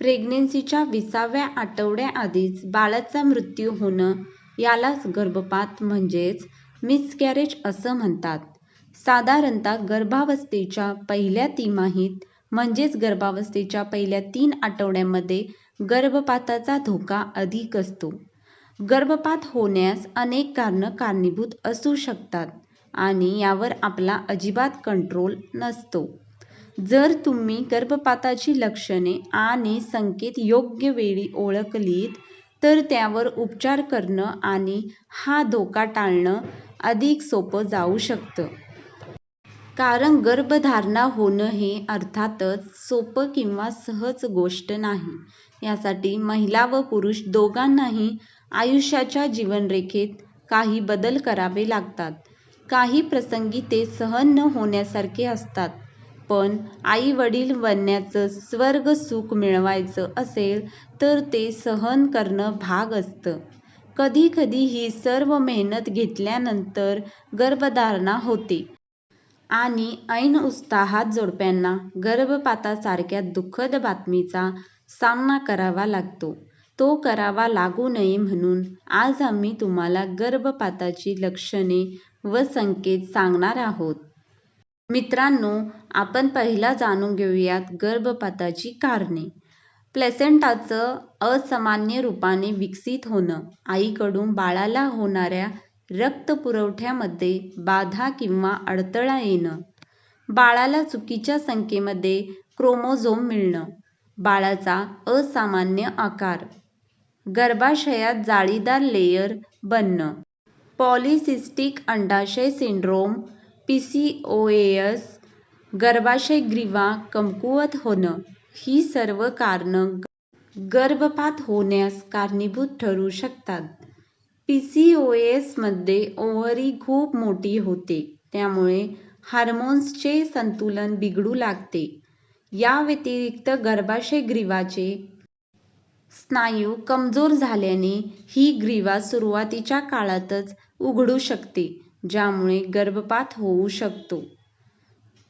प्रेग्नेन्सीच्या विसाव्या आठवड्याआधीच बाळाचा मृत्यू होणं यालाच गर्भपात म्हणजेच मिसकॅरेज असं म्हणतात. साधारणतः गर्भावस्थेच्या पहिल्या तिमाहीत म्हणजेच गर्भावस्थेच्या पहिल्या तीन आठवड्यांमध्ये गर्भपाताचा धोका अधिक असतो. गर्भपात होण्यास अनेक कारणं कारणीभूत असू शकतात आणि यावर आपला अजिबात कंट्रोल नसतो. जर तुम्ही गर्भपाताची लक्षणे आणि संकेत योग्य वेळी ओळखलीत तर त्यावर उपचार करणं आणि हा धोका टाळणं अधिक सोपं जाऊ शकतं. कारण गर्भधारणा होणं हे अर्थातच सोपं किंवा सहज गोष्ट नाही. यासाठी महिला व पुरुष दोघांनाही आयुष्याच्या जीवनरेखेत काही बदल करावे लागतात. काही प्रसंगी ते सहन न होण्यासारखे असतात. पण आई-वडील बनण्याचं स्वर्गसुख मिळवायचं असेल तर ते सहन करणं भाग असतं. कधी कधी ही सर्व मेहनत घेतल्यानंतर गर्भधारणा होते. आणि ऐन उत्साहात जोडप्यांना गर्भपातासारख्या दुःखद बातमीचा सामना करावा लागतो. तो करावा लागू नये म्हणून आज आम्ही तुम्हाला गर्भपाताची लक्षणे व संकेत सांगणार आहोत. मित्रांनो, आपण पहिला जाणून घेऊयात गर्भपाताची कारणे. प्लेसेंटाचं असामान्य रूपाने विकसित होणं. आईकडून बाळाला होणाऱ्या रक्तपुरवठ्यामध्ये बाधा किंवा अडथळा येणं. बाळाला चुकीच्या संख्येमध्ये क्रोमोझोम मिळणं. बाळाचा असामान्य आकार. गर्भाशयात जाळीदार लेयर बनणं. पॉलिसिस्टिक अंडाशय सिंड्रोम पीसीओएस. गर्भाशयग्रीवा कमकुवत होणं. ही सर्व कारणं गर्भपात होण्यास कारणीभूत ठरू शकतात. पीसीओएसमध्ये ओव्हरी खूप मोठी होते त्यामुळे हार्मोन्सचे संतुलन बिघडू लागते. याव्यतिरिक्त गर्भाशयग्रीवाचे स्नायू कमजोर झाल्याने ही ग्रीवा सुरुवातीच्या काळातच उघडू शकते ज्यामुळे गर्भपात होऊ शकतो.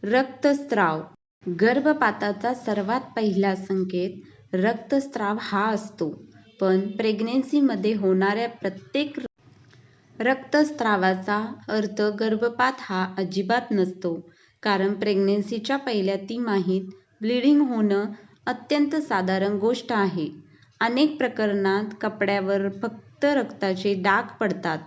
रक्तस्राव. गर्भपाताचा सर्वात पहिला संकेत रक्तस्राव हा असतो. पण प्रेग्नेन्सीमध्ये होणाऱ्या प्रत्येक रक्तस्रावाचा अर्थ गर्भपात हा अजिबात नसतो. कारण प्रेग्नेन्सीच्या पहिल्या तिमाहीत ब्लीडिंग होणं अत्यंत साधारण गोष्ट आहे. अनेक प्रकरणात कपड्यावर फक्त रक्ताचे डाग पडतात.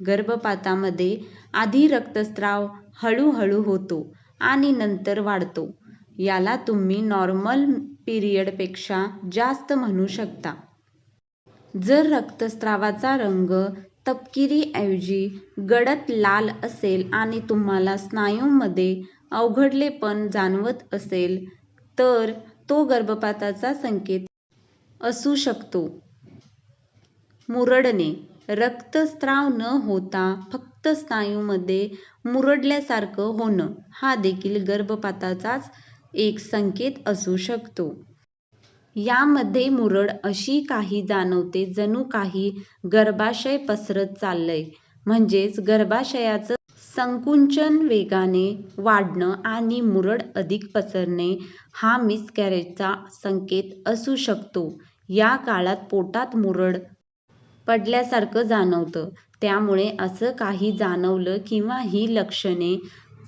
गर्भपातामध्ये आधी रक्तस्राव हळूहळू होतो आणि नंतर वाढतो. याला तुम्ही नॉर्मल पिरियडपेक्षा जास्त म्हणू शकता. जर रक्तस्रावाचा रंग तपकिरी ऐवजी गडद लाल असेल आणि तुम्हाला स्नायूंमध्ये अवघडलेपण जाणवत असेल तर तो गर्भपाताचा संकेत असू शकतो. मुरडणे. रक्तस्त्राव न होता फक्त स्नायूमध्ये मुरडल्यासारखं होणं हा देखील गर्भपाताचाच एक संकेत असू शकतो. यामध्ये मुरड अशी काही जाणवते जणू काही गर्भाशय पसरत चाललंय. म्हणजेच गर्भाशयाचं संकुचन वेगाने वाढणं आणि मुरड अधिक पसरणे हा मिसकॅरेजचा संकेत असू शकतो. या काळात पोटात मुरड पडल्यासारखं जाणवतं. त्यामुळे असं काही जाणवलं किंवा ही लक्षणे,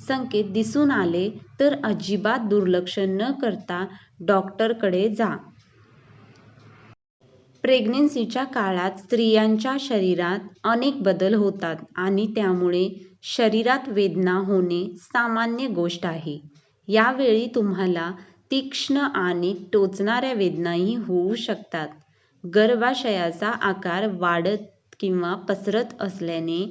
संकेत दिसून आले तर अजिबात दुर्लक्ष न करता डॉक्टरकडे जा. प्रेग्नेन्सीच्या काळात स्त्रियांच्या शरीरात अनेक बदल होतात आणि त्यामुळे शरीरात वेदना होणे सामान्य गोष्ट आहे. यावेळी तुम्हाला तीक्ष्ण आणि टोचणाऱ्या वेदनाही होऊ शकतात. गर्भाशयाचा आकार वाढत किंवा पसरत असल्याने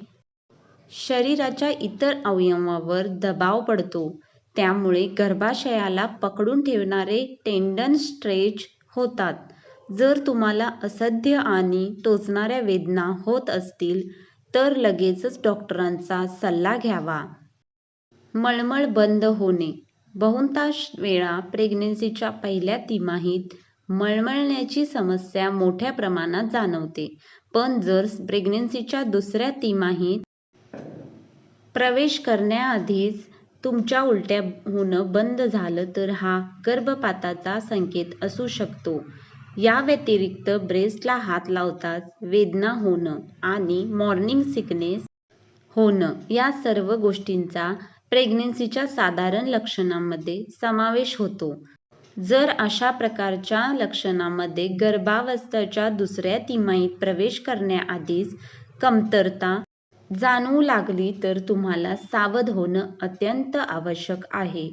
शरीराच्या इतर अवयवांवर दबाव पडतो. त्यामुळे गर्भाशयाला पकडून ठेवणारे टेंडन स्ट्रेच होतात. जर तुम्हाला असह्य आणि टोचणाऱ्या वेदना होत असतील तर लगेचच डॉक्टरांचा सल्ला घ्यावा. मळमळ बंद होणे. बहुतांश वेळा प्रेग्नन्सीच्या पहिल्या तिमाहीत मळमळण्याची समस्या मोठ्या प्रमाणात जाणवते. पण जर प्रेग्नेन्सीच्या दुसऱ्या तिमाहीत प्रवेश करण्याआधीच तुमच्या उलट्या होणं बंद झालं तर हा गर्भपाताचा संकेत असू शकतो. या व्यतिरिक्त ब्रेस्टला हात लावताच वेदना होणं आणि मॉर्निंग सिकनेस होणं या सर्व गोष्टींचा प्रेग्नन्सीच्या साधारण लक्षणांमध्ये समावेश होतो. जर अशा प्रकारच्या लक्षणांमध्ये गर्भावस्थेच्या दुसऱ्या तिमाहीत प्रवेश करण्याआधीच कमतरता जाणवू लागली तर तुम्हाला सावध होणं अत्यंत आवश्यक आहे.